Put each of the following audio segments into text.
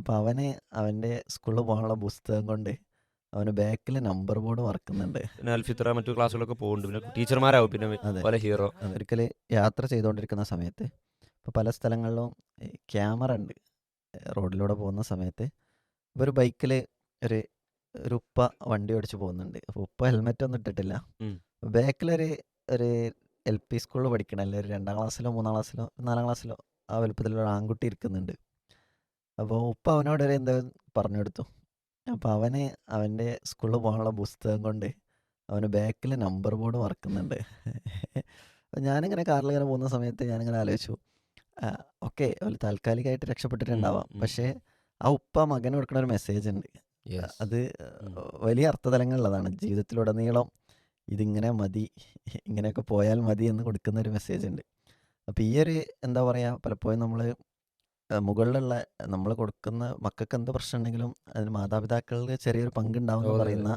അപ്പൊ അവന് അവന്റെ സ്കൂളിൽ പോകാനുള്ള പുസ്തകം കൊണ്ട് അവന് ബാക്കിൽ നമ്പർ ബോർഡ് മറക്കുന്നുണ്ട് പിന്നെ അൽഫിത്ര മറ്റു ക്ലാസ്സുകളൊക്കെ പോകുന്നുണ്ട്. പിന്നെ ടീച്ചർമാരാവും പിന്നെ. പല ഹീറോ. ഒരിക്കൽ യാത്ര ചെയ്തുകൊണ്ടിരിക്കുന്ന സമയത്ത് ഇപ്പോൾ പല സ്ഥലങ്ങളിലും ക്യാമറ ഉണ്ട്. റോഡിലൂടെ പോകുന്ന സമയത്ത് ഇപ്പോൾ ഒരു ബൈക്കിൽ ഒരു ഒരു ഉപ്പ വണ്ടി ഓടിച്ച് പോകുന്നുണ്ട്. അപ്പോൾ ഉപ്പ ഹെൽമെറ്റ് ഒന്നും ഇട്ടിട്ടില്ല. ബാക്കിലൊരു ഒരു എൽ പി സ്കൂളിൽ പഠിക്കണ അല്ലെ ഒരു രണ്ടാം ക്ലാസ്സിലോ മൂന്നാം ക്ലാസ്സിലോ നാലാം ക്ലാസ്സിലോ ആ വലുപ്പത്തിലുള്ള ആൺകുട്ടി ഇരിക്കുന്നുണ്ട്. അപ്പോൾ ഉപ്പ അവനോട് ഒരു എന്താ പറഞ്ഞു കൊടുത്തു അപ്പോൾ അവന് അവന്റെ സ്കൂളിൽ പോകാനുള്ള പുസ്തകം കൊണ്ട് അവന് ബാക്കിൽ നമ്പർ ബോർഡ് മറക്കുന്നുണ്ട്. ഞാനിങ്ങനെ കാറിൽ ഇങ്ങനെ പോകുന്ന സമയത്ത് ഞാനിങ്ങനെ ആലോചിച്ചു. ഓക്കെ അവർ താൽക്കാലികമായിട്ട് രക്ഷപ്പെട്ടിട്ടുണ്ടാവാം. പക്ഷേ ആ ഉപ്പ മകന് കൊടുക്കുന്ന ഒരു മെസ്സേജ് ഉണ്ട്. അത്. വലിയ അർത്ഥതലങ്ങളുള്ളതാണ് ജീവിതത്തിലുടനീളം ഇതിങ്ങനെ മതി ഇങ്ങനെയൊക്കെ പോയാൽ മതി എന്ന് കൊടുക്കുന്ന ഒരു മെസ്സേജ് ഉണ്ട്. അപ്പോൾ ഈ ഒരു എന്താ പറയുക പലപ്പോഴും നമ്മൾ മുകളിലുള്ള നമ്മൾ കൊടുക്കുന്ന മക്കൾക്ക് എന്ത് പ്രശ്നം ഉണ്ടെങ്കിലും അതിന് മാതാപിതാക്കളുടെ ചെറിയൊരു പങ്കുണ്ടാവും എന്ന് പറയുന്ന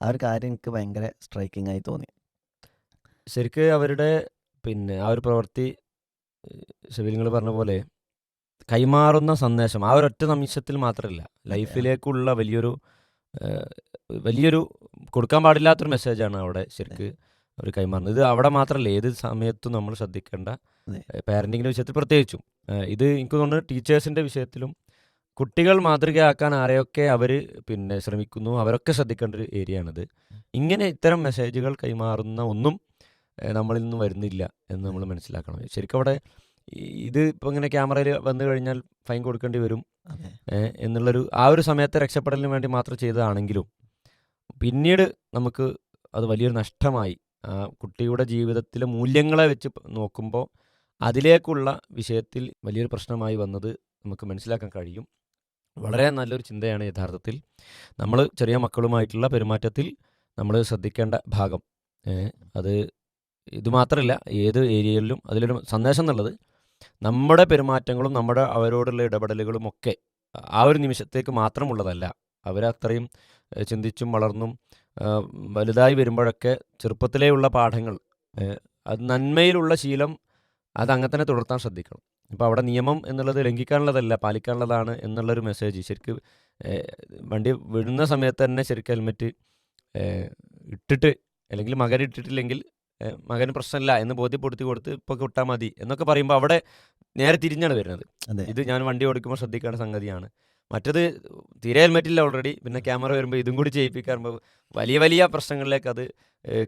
ആ ഒരു കാര്യം എനിക്ക് ഭയങ്കര സ്ട്രൈക്കിംഗ് ആയി തോന്നി. ശരിക്ക് അവരുടെ പിന്നെ ആ ഒരു പ്രവൃത്തി ശബരിങ്ങൾ പറഞ്ഞ പോലെ കൈമാറുന്ന സന്ദേശം ആ ഒരൊറ്റ നിമിഷത്തിൽ മാത്രമല്ല. ലൈഫിലേക്കുള്ള വലിയൊരു ഏഹ്, വലിയൊരു കൊടുക്കാൻ പാടില്ലാത്തൊരു മെസ്സേജാണ് അവിടെ ശരിക്ക് അവർ കൈമാറുന്നത്. ഇത് അവിടെ മാത്രമല്ല ഏത് സമയത്തും നമ്മൾ ശ്രദ്ധിക്കേണ്ട പാരന്റിങ്ങിന്റെ പാരന്റിങ്ങിന്റെ വിഷയത്തിൽ പ്രത്യേകിച്ചും. ഇത് എനിക്ക് തോന്നുന്നു ടീച്ചേഴ്സിന്റെ വിഷയത്തിലും കുട്ടികൾ മാതൃകയാക്കാൻ ആരെയൊക്കെ അവർ പിന്നെ ശ്രമിക്കുന്നു അവരൊക്കെ ശ്രദ്ധിക്കേണ്ട ഒരു ഏരിയ ആണിത്. ഇങ്ങനെ ഇത്തരം മെസ്സേജുകൾ കൈമാറുന്ന ഒന്നും നമ്മളിൽ നിന്നും വരുന്നില്ല എന്ന് നമ്മൾ മനസ്സിലാക്കണം. ശരിക്കും അവിടെ ഇത് ഇപ്പോൾ ഇങ്ങനെ ക്യാമറയിൽ വന്നു കഴിഞ്ഞാൽ ഫൈൻ കൊടുക്കേണ്ടി വരും. എന്നുള്ളൊരു ആ ഒരു സമയത്തെ രക്ഷപ്പെടലിന് വേണ്ടി മാത്രം ചെയ്തതാണെങ്കിലും പിന്നീട് നമുക്ക് അത് വലിയൊരു നഷ്ടമായി. കുട്ടിയുടെ ജീവിതത്തിലെ മൂല്യങ്ങളെ വെച്ച് നോക്കുമ്പോൾ അതിലേക്കുള്ള വിഷയത്തിൽ വലിയൊരു പ്രശ്നമായി വന്നത് നമുക്ക് മനസ്സിലാക്കാൻ കഴിയും. വളരെ നല്ലൊരു ചിന്തയാണ് യഥാർത്ഥത്തിൽ. നമ്മൾ ചെറിയ മക്കളുമായിട്ടുള്ള പെരുമാറ്റത്തിൽ നമ്മൾ ശ്രദ്ധിക്കേണ്ട ഭാഗം അത് ഇത് മാത്രമല്ല ഏത് ഏരിയയിലും അതിലൊരു സന്ദേശം എന്നുള്ളത് നമ്മുടെ പെരുമാറ്റങ്ങളും നമ്മുടെ അവരോടുള്ള ഇടപെടലുകളും ഒക്കെ ആ ഒരു നിമിഷത്തേക്ക് മാത്രമുള്ളതല്ല. അവരത്രയും ചിന്തിച്ചും വളർന്നും വലുതായി വരുമ്പോഴൊക്കെ ചെറുപ്പത്തിലേയുള്ള പാഠങ്ങൾ അത് നന്മയിലുള്ള ശീലം അത് അങ്ങനെ തന്നെ തുടർത്താൻ ശ്രദ്ധിക്കണം. ഇപ്പോൾ അവിടെ നിയമം എന്നുള്ളത് ലംഘിക്കാനുള്ളതല്ല പാലിക്കാനുള്ളതാണ് എന്നുള്ളൊരു മെസ്സേജ് ശരിക്കും വണ്ടി വിടുന്ന സമയത്ത് തന്നെ ശരിക്കും ഹെൽമെറ്റ് ഇട്ടിട്ട് അല്ലെങ്കിൽ മകൻ ഇട്ടിട്ടില്ലെങ്കിൽ മകന് പ്രശ്നമില്ല എന്ന് ബോധ്യപ്പെടുത്തി കൊടുത്ത് ഇപ്പോൾ കിട്ടാൽ മതി എന്നൊക്കെ പറയുമ്പോൾ അവിടെ നേരെ തിരിഞ്ഞാണ് വരുന്നത്. ഇത് ഞാൻ വണ്ടി ഓടിക്കുമ്പോൾ ശ്രദ്ധിക്കേണ്ട സംഗതിയാണ്. മറ്റത് തീരെ ഹെൽമെറ്റില്ല ഓൾറെഡി പിന്നെ ക്യാമറ വരുമ്പോൾ ഇതും കൂടി ചെയ്യിപ്പിക്കാറുമ്പോൾ വലിയ വലിയ പ്രശ്നങ്ങളിലേക്ക് അത്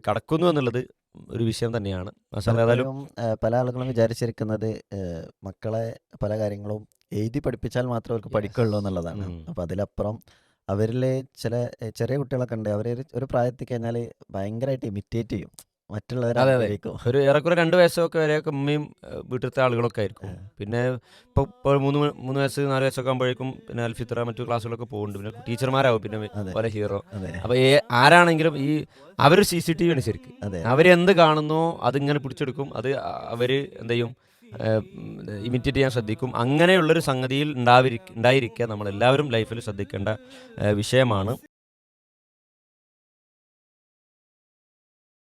കടക്കുന്നു എന്നുള്ളത് ഒരു വിഷയം തന്നെയാണ്. ഏതായാലും പല ആളുകളും വിചാരിച്ചിരിക്കുന്നത് മക്കളെ പല കാര്യങ്ങളും എഴുതി പഠിപ്പിച്ചാൽ മാത്രമേ അവർക്ക്. പഠിക്കുള്ളൂ എന്നുള്ളതാണ്. അപ്പം അതിലപ്പുറം അവരിലെ ചില ചെറിയ കുട്ടികളൊക്കെ ഉണ്ട്. അവർ ഒരു പ്രായത്തിൽ കഴിഞ്ഞാൽ ഭയങ്കരമായിട്ട് ഇമിറ്റേറ്റ് ചെയ്യും. മറ്റുള്ളവരെ അതെ, അതെ. ഒരു ഏറെക്കുറെ രണ്ട് വയസ്സൊക്കെ വരെയൊക്കെ ഉമ്മയും വീട്ടിലത്തെ ആളുകളൊക്കെ ആയിരിക്കും. പിന്നെ ഇപ്പോൾ ഇപ്പോൾ മൂന്ന് മൂന്ന് വയസ്സ് നാല് വയസ്സൊക്കെ ആകുമ്പോഴേക്കും പിന്നെ അൽഫിത്ര മറ്റു ക്ലാസ്സുകളൊക്കെ പോകുന്നുണ്ട്. പിന്നെ ടീച്ചർമാരാവും പിന്നെ. പല ഹീറോ. അപ്പോൾ ആരാണെങ്കിലും ഈ അവർ സി സി ടി വി ആണ് ശരിക്കും അവരെന്ത് കാണുന്നോ അതിങ്ങനെ പിടിച്ചെടുക്കും. അത് അവർ എന്ത് ചെയ്യും? ഇമിറ്റേറ്റ് ചെയ്യാൻ ശ്രദ്ധിക്കും. അങ്ങനെയുള്ളൊരു സംഗതിയിൽ ഉണ്ടാവിരി ഉണ്ടായിരിക്കുക നമ്മളെല്ലാവരും ലൈഫിൽ ശ്രദ്ധിക്കേണ്ട വിഷയമാണ്.